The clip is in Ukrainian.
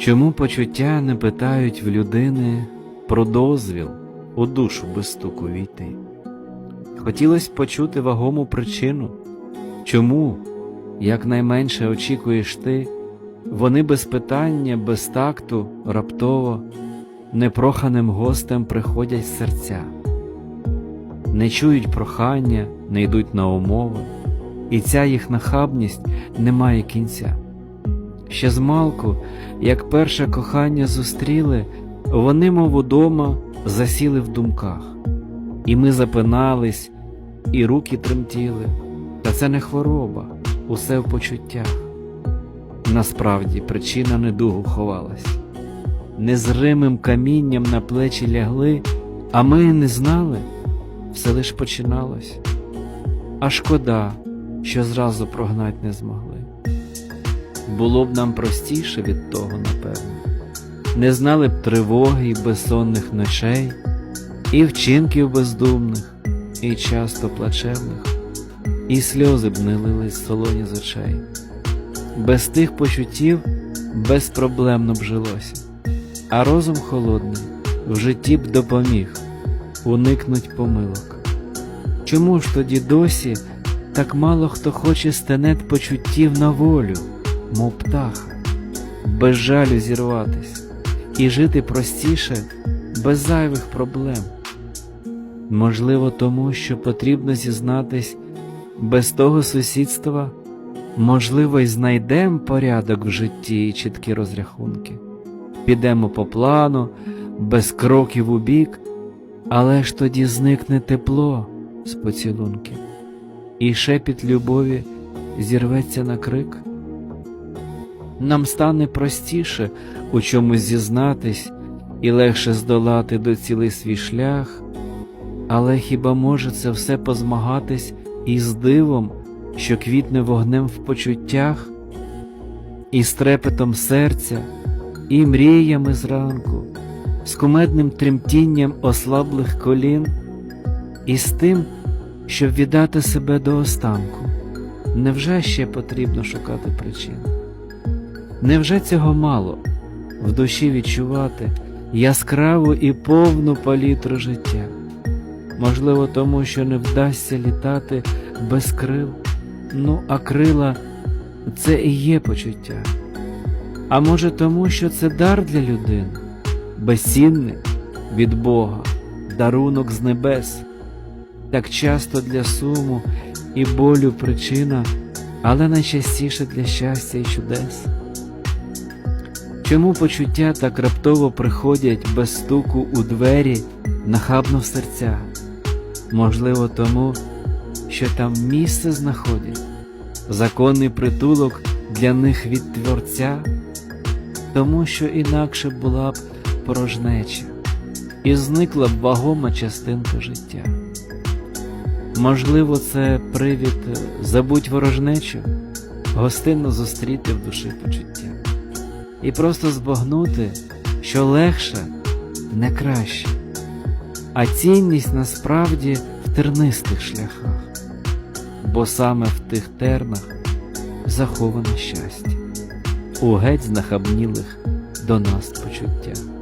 Чому почуття не питають в людини про дозвіл у душу без стуку війти? Хотілося почути вагому причину, чому, якнайменше очікуєш ти, вони без питання, без такту, раптово, непроханим гостем приходять серця, не чують прохання, не йдуть на умови, і ця їх нахабність не має кінця. Ще змалку, як перше кохання зустріли, вони, мов удома, засіли в думках, і ми запинались, і руки тремтіли. Та це не хвороба, усе в почуттях. Насправді причина недугу ховалась. Незримим камінням на плечі лягли, а ми не знали, все лиш починалось. А шкода, що зразу прогнать не змогли. Було б нам простіше від того, напевно. Не знали б тривоги й безсонних ночей, і вчинків бездумних, і часто плачевних, і сльози б не лились солоні з очей. Без тих почуттів безпроблемно б жилося, а розум холодний в житті б допоміг уникнуть помилок. Чому ж тоді досі так мало хто хоче стенет почуттів на волю? Мов птаха, без жалю зірватись і жити простіше, без зайвих проблем. Можливо, тому що потрібно зізнатись без того сусідства, можливо, й знайдемо порядок в житті і чіткі розрахунки. Підемо по плану, без кроків у бік, але ж тоді зникне тепло з поцілунки, і шепіт любові зірветься на крик. Нам стане простіше у чомусь зізнатись і легше здолати до цілий свій шлях, але хіба може це все позмагатись із дивом, що квітне вогнем в почуттях, і з трепетом серця, і мріями зранку, з кумедним тремтінням ослаблих колін, і з тим, щоб віддати себе до останку, невже ще потрібно шукати причини? Невже цього мало в душі відчувати яскраву і повну палітру життя? Можливо, тому що не вдасться літати без крил, ну а крила це і є почуття. А може тому, що це дар для людини, безцінний від Бога, дарунок з небес, так часто для суму і болю причина, але найчастіше для щастя і чудес. Чому почуття так раптово приходять без стуку у двері, нахабно в серця? Можливо, тому, що там місце знаходять, законний притулок для них від Творця, тому що інакше була б порожнеча, і зникла б вагома частинка життя. Можливо, це привід забудь ворожнечу, гостинно зустріти в душі почуття і просто збагнути, що легше не краще, а цінність насправді в тернистих шляхах, бо саме в тих тернах заховане щастя, у геть знахабнілих до нас почуття.